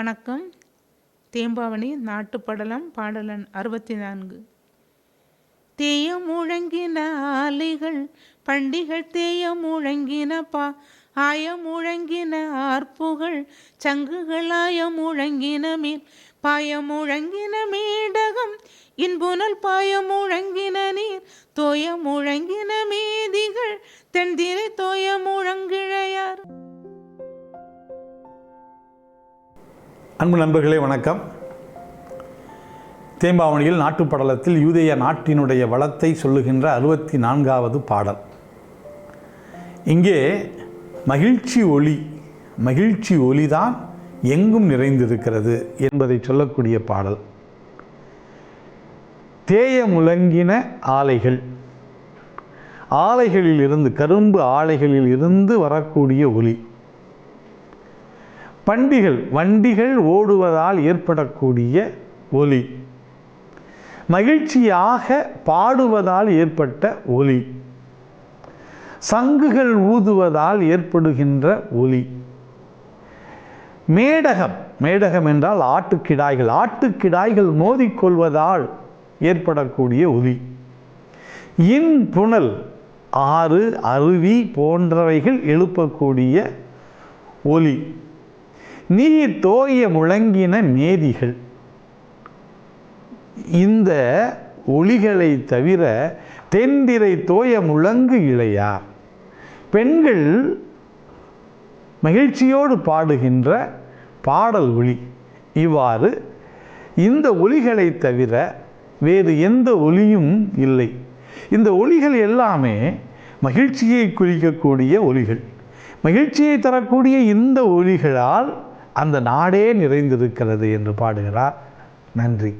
வணக்கம். தேம்பாவணி நாட்டுப்படலம் பாடலன் அறுபத்தி நான்கு தேயம் முழங்கின ஆலைகள் பண்டிகள் தேயம் முழங்கின பா ஆயம் முழங்கின ஆர்ப்புகள் சங்குகள் ஆய முழங்கின மீன் பாயம் முழங்கின மேடகம் இன்புனல் பாயம் முழங்கின நீர் தோயம் அன்பு நண்பர்களே வணக்கம். தேம்பாவணியில் நாட்டுப்படலத்தில் யூதேய நாட்டினுடைய வளத்தை சொல்லுகின்ற அறுபத்தி நான்காவது பாடல். இங்கே மகிழ்ச்சி ஒளி மகிழ்ச்சி ஒளிதான் எங்கும் நிறைந்திருக்கிறது என்பதை சொல்லக்கூடிய பாடல். தேய முழங்கின ஆலைகள் ஆலைகளில் இருந்து கரும்பு ஆலைகளில் இருந்து வரக்கூடிய ஒளி. பண்டிகள் வண்டிகள் ஓடுவதால் ஏற்படக்கூடிய ஒலி. மகிழ்ச்சியாக பாடுவதால் ஏற்பட்ட ஒலி. சங்குகள் ஊதுவதால் ஏற்படுகின்ற ஒலி. மேடகம் மேடகம் என்றால் ஆட்டுக்கிடாய்கள். ஆட்டுக்கிடாய்கள் மோதிக்கொள்வதால் ஏற்படக்கூடிய ஒலி. இன் புனல் ஆறு அருவி போன்றவைகள் எழுப்பக்கூடிய ஒலி. நீர் தோய முழங்கின மேதிகள். இந்த ஒளிகளை தவிர தென்திரை தோய முழங்கு இளையார் பெண்கள் மகிழ்ச்சியோடு பாடுகின்ற பாடல் ஒளி. இவ்வாறு இந்த ஒளிகளை தவிர வேறு எந்த ஒளியும் இல்லை. இந்த ஒளிகள் எல்லாமே மகிழ்ச்சியை குறிக்கக்கூடிய ஒளிகள். மகிழ்ச்சியை தரக்கூடிய இந்த ஒளிகளால் அந்த நாடே நிறைந்திருக்கிறது என்று பாடுகிறார். நன்றி.